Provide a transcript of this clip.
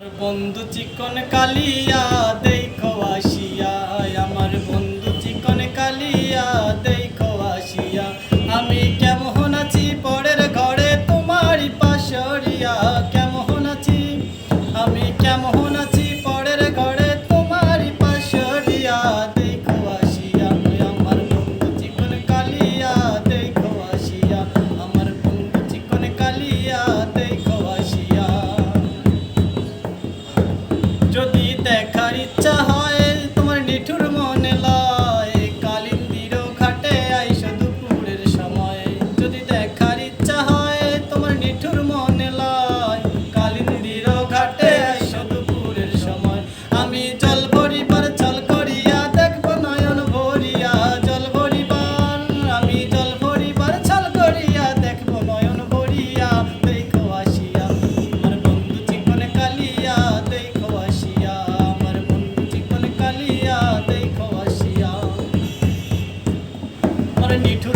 বন্ধু চিকন কালিয়া, দেখো আসিয়া। আমার বন্ধু চিকন কালিয়া, দেখো আসিয়া। আমি কেমন আছি পরের ঘরে তোমারই পাশরিয়া। need to